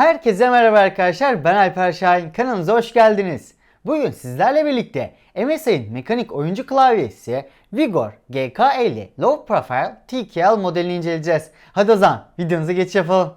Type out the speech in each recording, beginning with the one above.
Herkese merhaba arkadaşlar. Ben Alper Şahin. Kanalımıza hoş geldiniz. Bugün sizlerle birlikte MSI'nin mekanik oyuncu klavyesi Vigor GK50 Low Profile TKL modelini inceleyeceğiz. Hadi o zaman videomuza geçiş yapalım.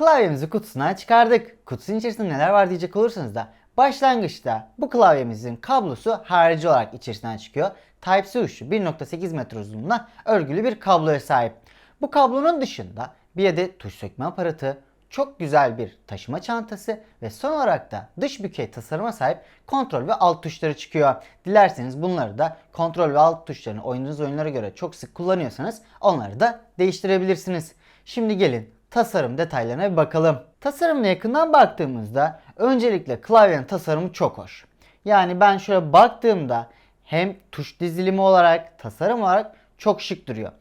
Klavyemizi kutusundan çıkardık. Kutusunun içerisinde neler var diyecek olursanız da başlangıçta bu klavyemizin kablosu harici olarak içerisinden çıkıyor. Type-C uçlu 1.8 metre uzunluğuna örgülü bir kabloya sahip. Bu kablonun dışında bir adet tuş sökme aparatı, çok güzel bir taşıma çantası ve son olarak da dış bükey tasarıma sahip kontrol ve alt tuşları çıkıyor. Dilerseniz bunları da kontrol ve alt tuşlarını oynadığınız oyunlara göre çok sık kullanıyorsanız onları da değiştirebilirsiniz. Şimdi gelin tasarım detaylarına bir bakalım. Tasarımına yakından baktığımızda öncelikle klavyenin tasarımı çok hoş. Yani ben şöyle baktığımda hem tuş dizilimi olarak tasarım olarak çok şık duruyor.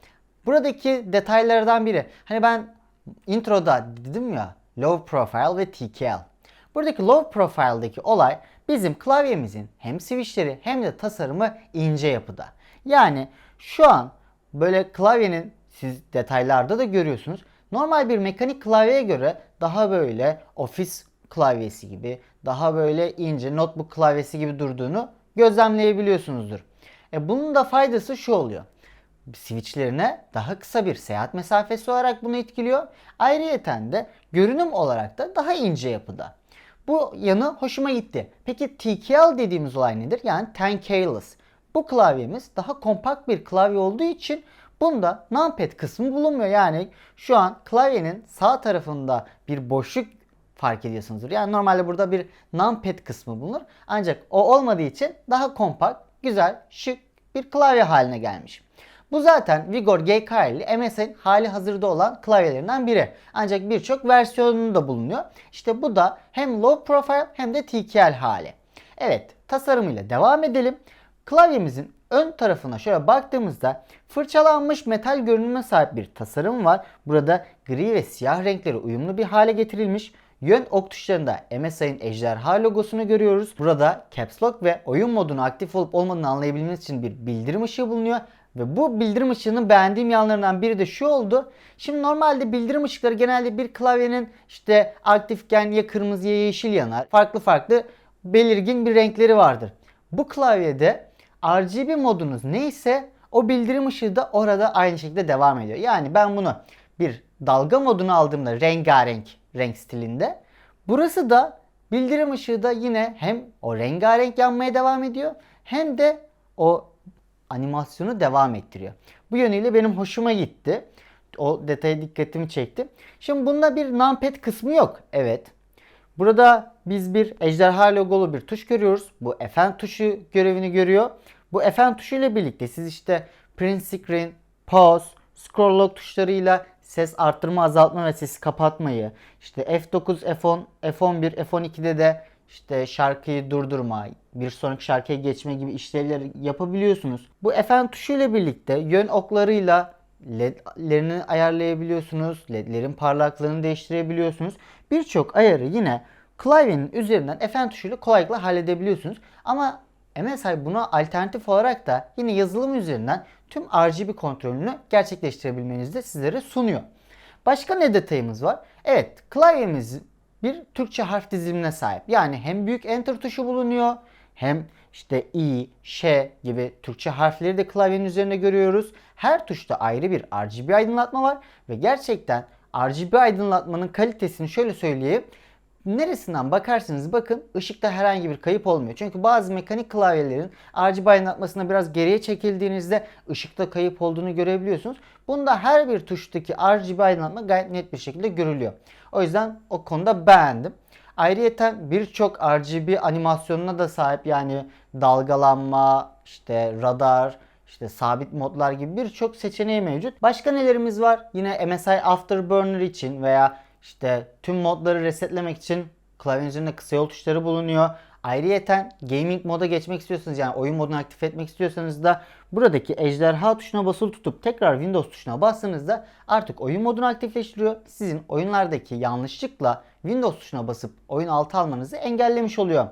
Buradaki detaylardan biri hani ben introda dedim ya low profile ve TKL. Buradaki low profile'daki olay bizim klavyemizin hem switchleri hem de tasarımı ince yapıda. Yani şu an böyle klavyenin siz detaylarda da görüyorsunuz. Normal bir mekanik klavyeye göre daha böyle ofis klavyesi gibi, daha böyle ince notebook klavyesi gibi durduğunu gözlemleyebiliyorsunuzdur. E bunun da faydası şu oluyor. Switchlerine daha kısa bir seyahat mesafesi olarak bunu etkiliyor. Ayrıyeten de görünüm olarak da daha ince yapıda. Bu yanı hoşuma gitti. Peki TKL dediğimiz olay nedir? Yani Ten. Bu klavyemiz daha kompakt bir klavye olduğu için bunda numpad kısmı bulunmuyor. Yani şu an klavyenin sağ tarafında bir boşluk fark ediyorsunuzdur. Yani normalde burada bir numpad kısmı bulunur. Ancak o olmadığı için daha kompakt, güzel, şık bir klavye haline gelmiş. Bu zaten Vigor GK50 MSI'nin hali hazırda olan klavyelerinden biri. Ancak birçok versiyonu da bulunuyor. İşte bu da hem low profile hem de TKL hali. Evet tasarımıyla devam edelim. Klavyemizin ön tarafına şöyle baktığımızda fırçalanmış metal görünüme sahip bir tasarım var. Burada gri ve siyah renkleri uyumlu bir hale getirilmiş. Yön ok tuşlarında MSI'nin ejderha logosunu görüyoruz. Burada Caps Lock ve oyun modunu aktif olup olmadığını anlayabilmeniz için bir bildirim ışığı bulunuyor. Ve bu bildirim ışığının beğendiğim yanlarından biri de şu oldu. Şimdi normalde bildirim ışıkları genelde bir klavyenin işte aktifken ya kırmızı ya yeşil yanar. Farklı farklı belirgin bir renkleri vardır. Bu klavyede RGB modunuz neyse o bildirim ışığı da orada aynı şekilde devam ediyor. Yani ben bunu bir dalga moduna aldığımda rengarenk renk stilinde. Burası da bildirim ışığı da yine hem o rengarenk yanmaya devam ediyor hem de o animasyonu devam ettiriyor. Bu yönüyle benim hoşuma gitti. O detaya dikkatimi çekti. Şimdi bunda bir numpad kısmı yok. Evet. Burada biz bir ejderha logolu bir tuş görüyoruz. Bu Fn tuşu görevini görüyor. Bu Fn tuşu ile birlikte siz işte print screen, pause, scroll lock tuşlarıyla ses arttırma, azaltma ve sesi kapatmayı, işte F9, F10, F11, F12'de de işte şarkıyı durdurma, bir sonraki şarkıya geçme gibi işlevleri yapabiliyorsunuz. Bu Fn tuşu ile birlikte yön oklarıyla ledlerini ayarlayabiliyorsunuz. Ledlerin parlaklığını değiştirebiliyorsunuz. Birçok ayarı yine klavyenin üzerinden Fn tuşuyla kolaylıkla halledebiliyorsunuz. Ama MSI buna alternatif olarak da yine yazılım üzerinden tüm RGB kontrolünü gerçekleştirebilmenizi de sizlere sunuyor. Başka ne detayımız var? Evet klavyemiz bir Türkçe harf dizilimine sahip. Yani hem büyük enter tuşu bulunuyor hem işte i, ş gibi Türkçe harfleri de klavyenin üzerinde görüyoruz. Her tuşta ayrı bir RGB aydınlatma var ve gerçekten RGB aydınlatmanın kalitesini şöyle söyleyeyim. Neresinden bakarsanız bakın ışıkta herhangi bir kayıp olmuyor. Çünkü bazı mekanik klavyelerin RGB aydınlatmasına biraz geriye çekildiğinizde ışıkta kayıp olduğunu görebiliyorsunuz. Bunda her bir tuştaki RGB aydınlatma gayet net bir şekilde görülüyor. O yüzden o konuda beğendim. Ayrıyeten birçok RGB animasyonuna da sahip yani dalgalanma, işte radar, işte sabit modlar gibi birçok seçeneği mevcut. Başka nelerimiz var? Yine MSI Afterburner için veya işte tüm modları resetlemek için klavyenin üzerinde kısa yol tuşları bulunuyor. Ayrıyeten gaming moda geçmek istiyorsanız yani oyun modunu aktif etmek istiyorsanız da buradaki ejderha tuşuna basılı tutup tekrar Windows tuşuna bastığınızda artık oyun modunu aktifleştiriyor. Sizin oyunlardaki yanlışlıkla Windows tuşuna basıp oyun altı almanızı engellemiş oluyor.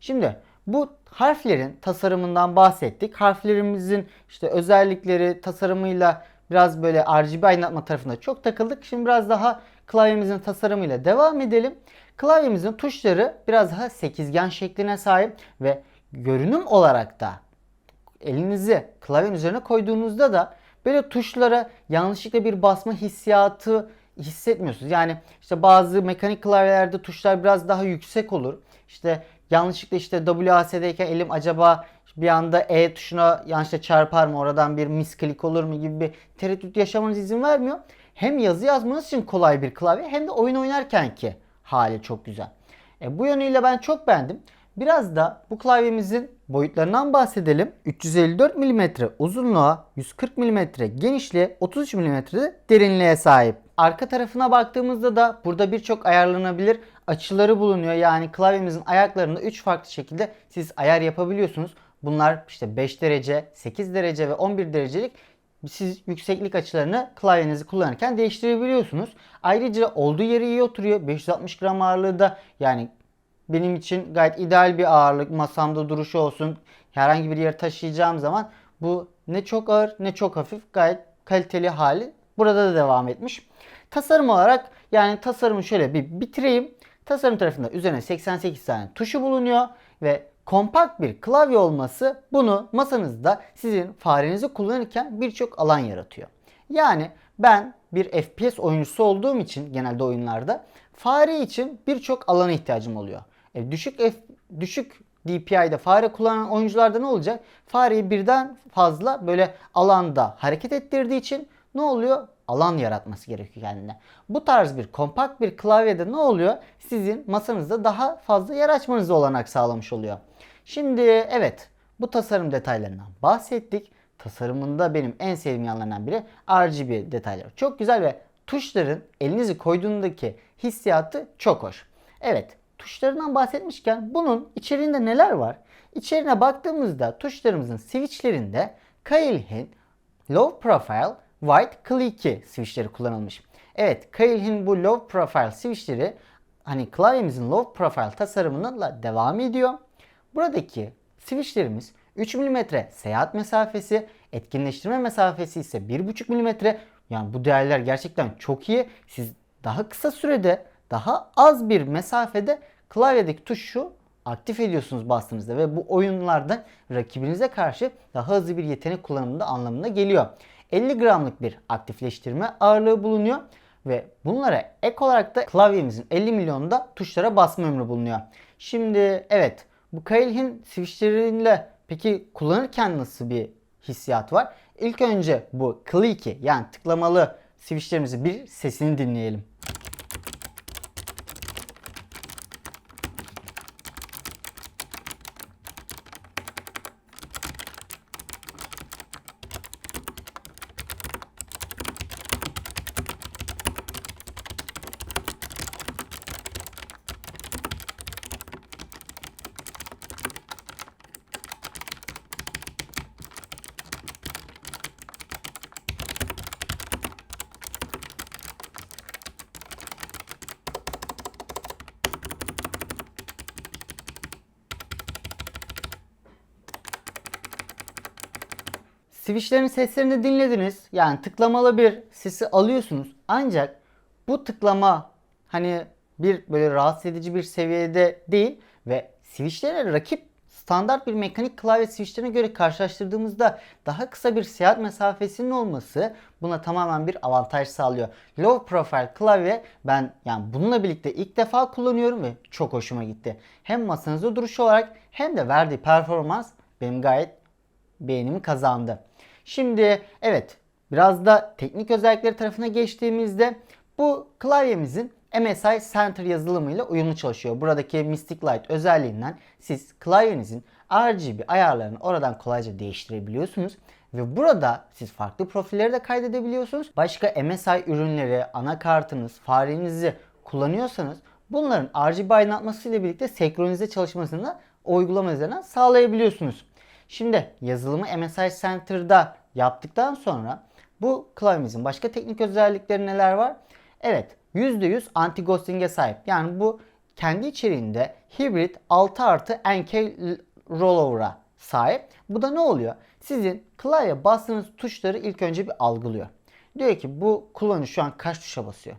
Şimdi bu harflerin tasarımından bahsettik. Harflerimizin işte özellikleri, tasarımıyla biraz böyle RGB aydınlatma tarafında çok takıldık. Şimdi biraz daha klavyemizin tasarımıyla devam edelim. Klavyemizin tuşları biraz daha sekizgen şekline sahip ve görünüm olarak da elinizi klavyenin üzerine koyduğunuzda da böyle tuşlara yanlışlıkla bir basma hissiyatı hissetmiyorsunuz. Yani işte bazı mekanik klavyelerde tuşlar biraz daha yüksek olur. İşte yanlışlıkla işte WASD'yken elim acaba bir anda E tuşuna yanlışlıkla çarpar mı oradan bir misklik olur mu gibi bir tereddüt yaşamanız izin vermiyor. Hem yazı yazmanız için kolay bir klavye hem de oyun oynarken ki hali çok güzel. E, bu yönüyle ben çok beğendim. Biraz da bu klavyemizin boyutlarından bahsedelim. 354 mm uzunluğa, 140 mm genişliğe, 33 mm de derinliğe sahip. Arka tarafına baktığımızda da burada birçok ayarlanabilir açıları bulunuyor. Yani klavyemizin ayaklarında 3 farklı şekilde siz ayar yapabiliyorsunuz. Bunlar işte 5 derece, 8 derece ve 11 derecelik siz yükseklik açılarını klavyenizi kullanırken değiştirebiliyorsunuz. Ayrıca olduğu yere iyi oturuyor. 560 gram ağırlığı da yani benim için gayet ideal bir ağırlık. Masamda duruşu olsun. Herhangi bir yere taşıyacağım zaman bu ne çok ağır ne çok hafif. Gayet kaliteli hali burada da devam etmiş. Tasarım olarak yani tasarımı şöyle bir bitireyim. Tasarım tarafında üzerine 88 tane tuşu bulunuyor ve kompakt bir klavye olması bunu masanızda sizin farenizi kullanırken birçok alan yaratıyor. Yani ben bir FPS oyuncusu olduğum için genelde oyunlarda fare için birçok alana ihtiyacım oluyor. E, düşük F, düşük DPI'de fare kullanan oyuncularda ne olacak? Fareyi birden fazla böyle alanda hareket ettirdiği için ne oluyor? Alan yaratması gerekiyor kendine. Bu tarz bir kompakt bir klavyede ne oluyor? Sizin masanızda daha fazla yer açmanıza olanak sağlamış oluyor. Şimdi evet bu tasarım detaylarından bahsettik. Tasarımında benim en sevdiğim yanlarından biri RGB detayları. Çok güzel ve tuşların elinizi koyduğundaki hissiyatı çok hoş. Evet tuşlarından bahsetmişken bunun içeriğinde neler var? İçerine baktığımızda tuşlarımızın switchlerinde Kailhin Low Profile White Clicky switchleri kullanılmış. Evet Kailhin bu Low Profile switchleri hani klavyemizin Low Profile tasarımıyla devam ediyor. Buradaki switchlerimiz 3 mm seyahat mesafesi, etkinleştirme mesafesi ise 1,5 mm. Yani bu değerler gerçekten çok iyi. Siz daha kısa sürede, daha az bir mesafede klavyedeki tuşu aktif ediyorsunuz bastığınızda ve bu oyunlarda rakibinize karşı daha hızlı bir yetenek kullanımında anlamına geliyor. 50 gramlık bir aktifleştirme ağırlığı bulunuyor ve bunlara ek olarak da klavyemizin 50 milyonunda tuşlara basma ömrü bulunuyor. Şimdi evet bu Kailhin switchleriyle peki kullanırken nasıl bir hissiyat var? İlk önce bu clicky yani tıklamalı switchlerimizi bir sesini dinleyelim. Switchlerin seslerini dinlediniz. Yani tıklamalı bir sesi alıyorsunuz. Ancak bu tıklama hani bir böyle rahatsız edici bir seviyede değil ve switchlere rakip standart bir mekanik klavye switchlerine göre karşılaştırdığımızda daha kısa bir seyahat mesafesinin olması buna tamamen bir avantaj sağlıyor. Low profile klavye ben yani bununla birlikte ilk defa kullanıyorum ve çok hoşuma gitti. Hem masanızda duruşu olarak hem de verdiği performans benim gayet beğenimi kazandı. Şimdi evet biraz da teknik özellikleri tarafına geçtiğimizde bu klavyemizin MSI Center yazılımıyla uyumlu çalışıyor. Buradaki Mystic Light özelliğinden siz klavyenizin RGB ayarlarını oradan kolayca değiştirebiliyorsunuz. Ve burada siz farklı profilleri de kaydedebiliyorsunuz. Başka MSI ürünleri, anakartınız, farenizi kullanıyorsanız bunların RGB aydınlatması ile birlikte senkronize çalışmasını o uygulama üzerinden sağlayabiliyorsunuz. Şimdi yazılımı MSI Center'da yaptıktan sonra bu klavyemizin başka teknik özellikleri neler var? Evet %100 anti ghosting'e sahip. Yani bu kendi içeriğinde hibrit 6 artı NK rollover'a sahip. Bu da ne oluyor? Sizin klavye bastığınız tuşları ilk önce bir algılıyor. Diyor ki bu kullanıcı şu an kaç tuşa basıyor?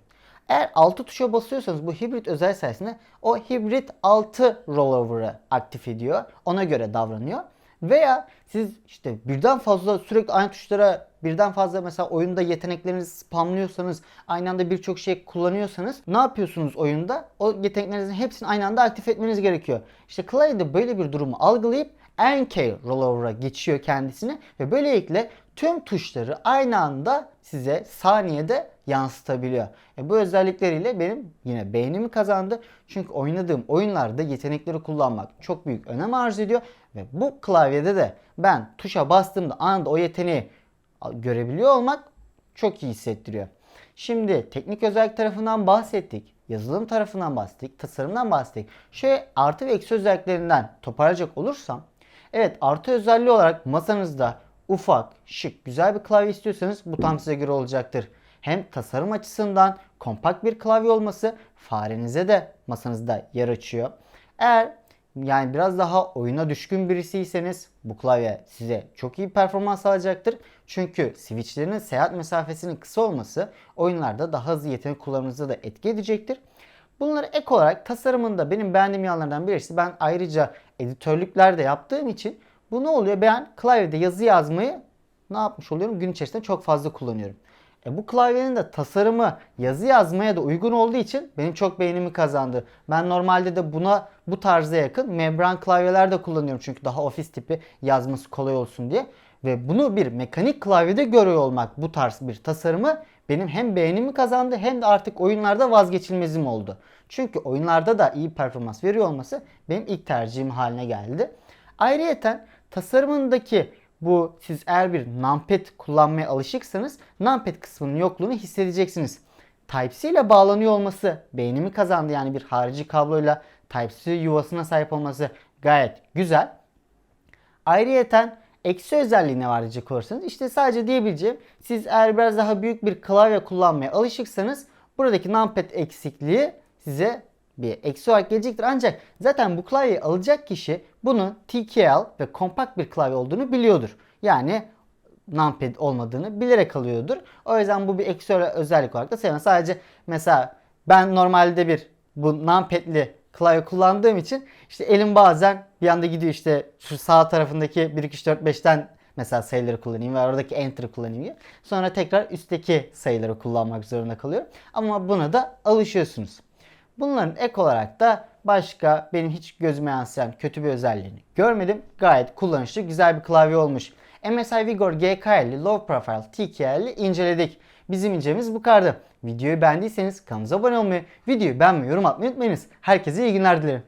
Eğer 6 tuşa basıyorsanız bu hibrit özel sayesinde o hibrit 6 rollover'ı aktif ediyor. Ona göre davranıyor. Veya siz işte birden fazla sürekli aynı tuşlara birden fazla mesela oyunda yeteneklerinizi spamlıyorsanız aynı anda birçok şey kullanıyorsanız ne yapıyorsunuz oyunda? O yeteneklerinizin hepsini aynı anda aktif etmeniz gerekiyor. İşte klavyede böyle bir durumu algılayıp NK rollover'a geçiyor kendisini ve böylelikle tüm tuşları aynı anda size saniyede yansıtabiliyor. E bu özellikleriyle benim yine beğenimi kazandı. Çünkü oynadığım oyunlarda yetenekleri kullanmak çok büyük önem arz ediyor. Ve bu klavyede de ben tuşa bastığımda anında o yeteneği görebiliyor olmak çok iyi hissettiriyor. Şimdi teknik özellik tarafından bahsettik. Yazılım tarafından bahsettik. Tasarımdan bahsettik. Şöyle artı ve eksi özelliklerinden toparlayacak olursam. Evet artı özelliği olarak masanızda ufak, şık, güzel bir klavye istiyorsanız bu tam size göre olacaktır. Hem tasarım açısından kompakt bir klavye olması farenize de masanızda yer açıyor. Eğer yani biraz daha oyuna düşkün birisiyseniz bu klavye size çok iyi performans sağlayacaktır. Çünkü switchlerinin seyahat mesafesinin kısa olması oyunlarda daha hızlı yetenek kullanımınıza da etki edecektir. Bunları ek olarak tasarımında benim beğendiğim yanlardan birisi ben ayrıca editörlükler de yaptığım için bu ne oluyor? Ben klavyede yazı yazmayı ne yapmış oluyorum? Gün içerisinde çok fazla kullanıyorum. E bu klavyenin de tasarımı yazı yazmaya da uygun olduğu için benim çok beğenimi kazandı. Ben normalde de buna bu tarza yakın membran klavyeler de kullanıyorum. Çünkü daha ofis tipi yazması kolay olsun diye. Ve bunu bir mekanik klavyede görüyor olmak bu tarz bir tasarımı benim hem beğenimi kazandı hem de artık oyunlarda vazgeçilmezim oldu. Çünkü oyunlarda da iyi performans veriyor olması benim ilk tercihim haline geldi. Ayrıyeten tasarımındaki bu siz eğer bir numpad kullanmaya alışıksanız numpad kısmının yokluğunu hissedeceksiniz. Type-C ile bağlanıyor olması beğenimi kazandı. Yani bir harici kabloyla Type-C yuvasına sahip olması gayet güzel. Ayrıyeten eksi özelliği ne var diyecek olursanız işte sadece diyebileceğim siz eğer biraz daha büyük bir klavye kullanmaya alışıksanız buradaki numpad eksikliği size bir eksi olarak gelecektir. Ancak zaten bu klavyeyi alacak kişi bunun TKL ve kompakt bir klavye olduğunu biliyordur. Yani numpad olmadığını bilerek alıyordur. O yüzden bu bir eksi özellik olarak da sevmem. Sadece mesela ben normalde bir bu numpad'li klavye kullandığım için işte elim bazen bir anda gidiyor işte şu sağ tarafındaki 1 2 3 4 5'ten mesela sayıları kullanayım ve oradaki enter'ı kullanayım diye. Sonra tekrar üstteki sayıları kullanmak zorunda kalıyorum. Ama buna da alışıyorsunuz. Bunların ek olarak da başka benim hiç gözüme yansıyan kötü bir özelliğini görmedim. Gayet kullanışlı güzel bir klavye olmuş. MSI Vigor GK50 Low Profile TKL'i inceledik. Bizim incelemiz bu kadardı. Videoyu beğendiyseniz kanalımıza abone olmayı, videoyu beğenmeyi, yorum atmayı unutmayınız. Herkese iyi günler dilerim.